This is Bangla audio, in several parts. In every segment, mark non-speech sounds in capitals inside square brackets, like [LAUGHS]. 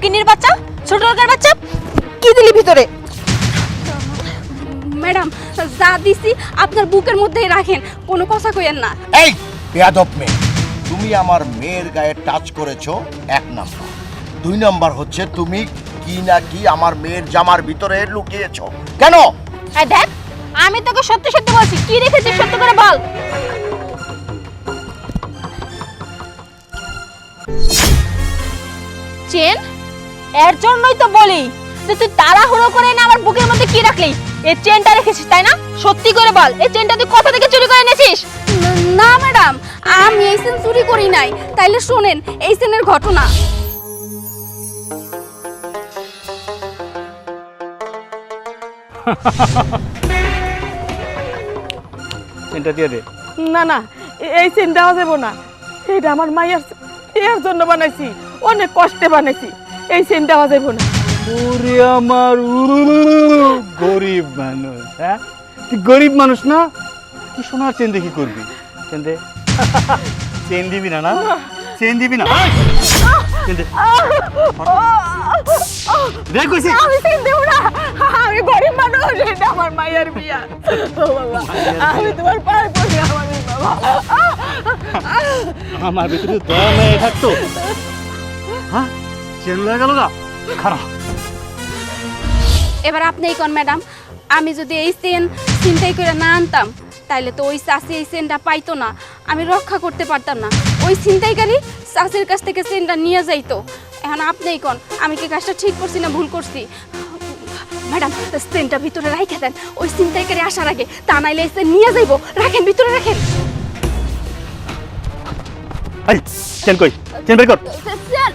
ফকিনির বাচ্চা ছোট লোকের বাচ্চা কি দিলি ভিতরে? ম্যাডাম যা দিছি আপনার বুকের মধ্যেই রাখেন কোনো কথা কইেন না। এই বেয়াদব মেয়ে তুমি আমার মেয়ের গায়ে টাচ করেছ এক নাম্বার। দুই নাম্বার হচ্ছে তুমি কি না কি আমার মেয়ের জামার ভিতরে লুকিয়েছো। কেন? এই দেখ আমি তোকে সত্যি সত্যি বলছি কি রেখেছিস এর জন্যই তো বলি যে তুই তাড়াহুড়ো করে না আমার বুকের মধ্যে কি রাখলি? এই চেনটা রেখেছিস তাই না? সত্যি করে বল এই চেনটা তুই কোথা থেকে চুরি করে এনেছিস? না ম্যাডাম আমি এই চেন চুরি করি নাই। তাইলে শোনেন এই চেনের ঘটনা। এটা দিয়ে দে। না না এই সিন দেওয়া যাব না। এটা আমার মায়ের এর জন্য বানাইছি। অনেক কষ্টে বানাইছি। এই সিন দেওয়া যাব না। ওরে আমার গরিব মানুষ হ্যাঁ? তুই গরিব মানুষ না? তুই সোনার চেন দেখি করবি? চেন দে। [LAUGHS] চেন দিবি না না? চেন দিবি না? চেন দে। দেখ কইছি। আমি সিন দেবো না। আমি গরিব মানুষ এটা আমার মায়ের বিয়া। আমি তোমার পায়ে পড়ি আমার বাবা। আমার ভিতরে দয়া মেয়ে থাকতো। হ্যাঁ? চেন লয়ে গেল না খারাপ এবার আপনিই কোন ম্যাডাম? আমি যদি এই সেন চিন্তাই করে না আনতাম তাইলে তো ওই চাষি এই সেনটা পাইতো না। আমি রক্ষা করতে পারতাম না। ওই ছিনতাইকারী চাষির কাছ থেকে সেনটা নিয়ে যাইতো। এখন আপনিই কোন? আমি কি কাজটা ঠিক করছি না ভুল করছি? ম্যাডাম সেনটা ভিতরে রাখে দেন। ওই ছিনতাইকারী আসার আগে তা নাইলে এই সেন নিয়ে যাইবো। রাখেন ভিতরে রাখেন। চেন কই? চেন বের কর। চেন?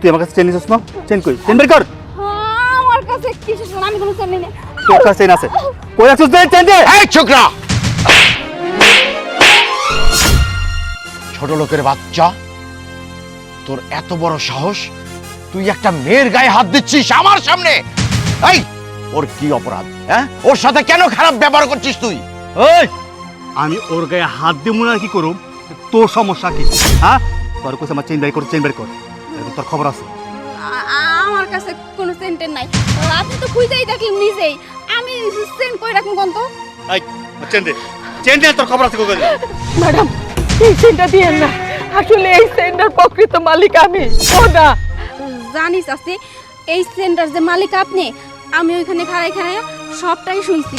তুই আমার কাছে চেন নিছিস না? চেন কই? চেন বের কর। হ্যাঁ, আমার কাছে কিসের চেন? আমি কোনো চেন নিই। না। তোর কাছে চেন আছে। কই আছিস দে চেন দে। এই ছোকরা! ছোট লোকের বাচ্চা তোর এত বড় সাহস তুই একটা মেয়ের গায়ে হাত দিচ্ছিস আমার সামনে? এই ওর কি অপরাধ হ্যাঁ? ওর সাথে কেন খারাপ ব্যবহার করছিস তুই? ওই আমি ওর গায়ে হাত দিয়ে মনে আর কি করুম? তোর সমস্যা কি? হ্যাঁ? তোর কাছে আমার চেন বের কর চেন বের কর। এরকম তোর খবর আছে? আমার কাছে কোনো সেন্টের নাই। আপনি তো খুঁজেই দেখলেন নিজেই। আমি সেন্ট কই রাখুন কোন তো এই চেন দে। চেন দে তোর খবর আছে কোথায় ম্যাডাম এই সিনটা দিয়েন না। আসলে এই সেন্টার প্রকৃত মালিক আমি ও না জানিস আছে এই সেন্টার যে মালিক আপনি আমি ওইখানে খাড়াই খাড়াই সবটাই শুনছি।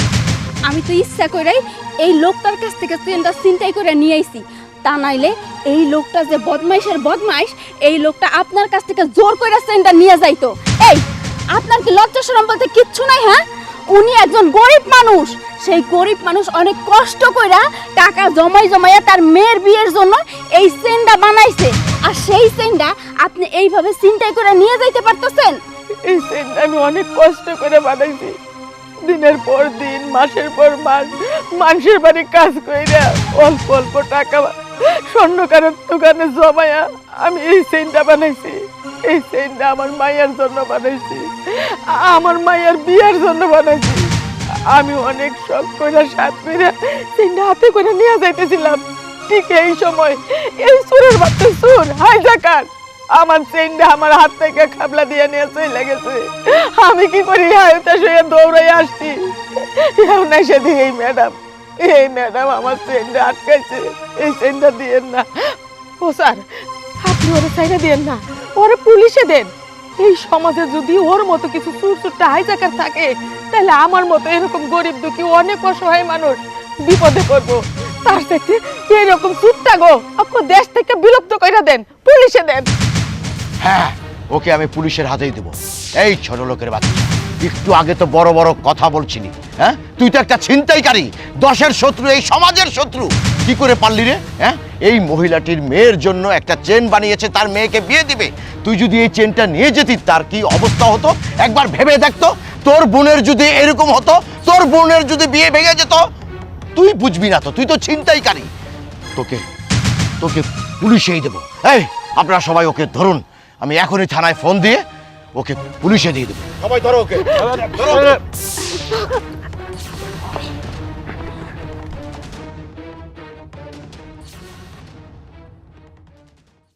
আমি তো ইচ্ছা করেই এই লোকটার কাছ থেকে সেন্টার চিন্তাই করে নিয়ে আইছি। তা নাইলে এই লোকটা যে বদমাইশের বদমাইশ, এই লোকটা আপনার কাছ থেকে জোর করে সেন্টার নিয়ে যাইতো। এই, আপনার কি লজ্জা শরম বলতে কিচ্ছু নাই হ্যাঁ? উনি একজন গরিব মানুষ। সেই গরিব মানুষ অনেক কষ্ট কইরা টাকা জমাই জমাইয়া তার মেয়ের বিয়ের জন্য এই সেন্ডা বানাইছে। আর সেই সেন্ডা আপনি এইভাবে চিন্তাই করে নিয়ে যাইতে পারতেছেন? এই সেন্ট আমি অনেক কষ্ট করে বানাইছি। দিনের পর দিন, মাসের পর মাস, মানুষের বাড়ি কাজ কইরা অল্প অল্প টাকা স্বর্ণকারের দোকানে আমি এই সেন্টটা বানাইছি। এই সেন্টটা আমার মায়ের জন্য বানাইছি। আমার মায়ের বিয়ের জন্য বানাইছি। আমি অনেক শখ কইরা সাত হাতে করে নিয়ে যাইতেছিলাম। ঠিক এই সময় এই সুরের বাচ্চা সুর আমার আমার হাত থেকে খাবলা দিয়ে নিয়ে চলে গেছে। আমি কি করি? হায়তা শুয়ে দৌড়াই আসছি। এখন এসে দিই ম্যাডাম। এই ম্যাডাম আমার আটকাইছে। এই দিয়েন না। ও স্যার, আপনি ওরে চাইনা দিয়েন না। ওরে পুলিশে দেন। এই সমাজে যদি ওর মতো কিছু হাইজাকার থাকে, তাহলে আমার মতো এরকম গরিব দুঃখী অনেক অসহায় মানুষ বিপদে পড়ব। তার থেকে এরকম চুরটা গো আপনার দেশ থেকে বিলুপ্ত করে দেন, পুলিশে দেন। হ্যাঁ ওকে আমি পুলিশের হাতেই দেবো। এই ছোট লোকের বাচ্চা। একটু আগে তো বড় বড় কথা বলছিলি হ্যাঁ? তুই তো একটা ছিনতাইকারী, দশের শত্রু, এই সমাজের শত্রু। কি করে পারলি রে হ্যাঁ? এই মহিলাটির মেয়ের জন্য একটা চেন বানিয়েছে, তার মেয়েকে বিয়ে দিবে। তুই যদি এই চেনটা নিয়ে যেতি, তার কি অবস্থা হতো? একবার ভেবে দেখতো তোর বোনের যদি এরকম হতো, তোর বোনের যদি বিয়ে ভেঙে যেত, তুই বুঝবি না তো, তুই তো ছিনতাইকারী। তোকে তোকে পুলিশেই দেবো। এই, আপনারা সবাই ওকে ধরুন। আমি এখনই থানায় ফোন দিয়ে Окей, полиция дойдет. Давай дороги. Давай, дороги.